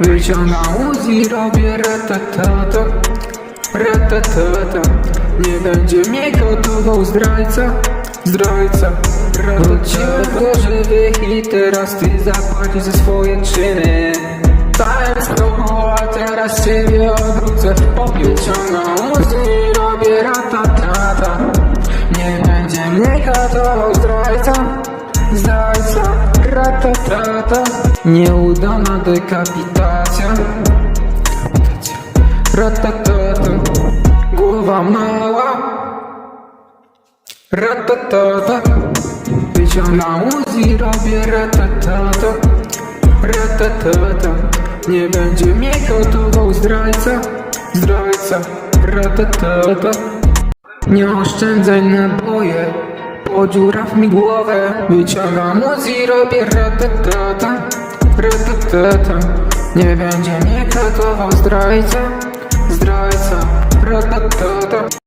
Wyciągam Uzi, robię ratatata Ratatata Nie będzie mnie gotował zdrajca Zdrajca. Wróciłem do żywych i teraz ty zapłacisz za swoje czyny. Stałem z a teraz ciebie odwrócę Wyciągam Uzi, robię ratatata Nie będzie mnie gotował zdrajca Nieudana dekapitacja. Ratatata. Głowa mała. Ratatata. Wyciągam Uzi, robię ratatata. Ratatata. Nie będzie mnie gotował zdrajca. Zdrajca. Ratatata. Nie oszczędzaj naboje Podziuraw mi głowę. Wyciągam Uzi, robię ratatata Ratatata Nie będzie mnie gotował zdrajca Zdrajca Ratatata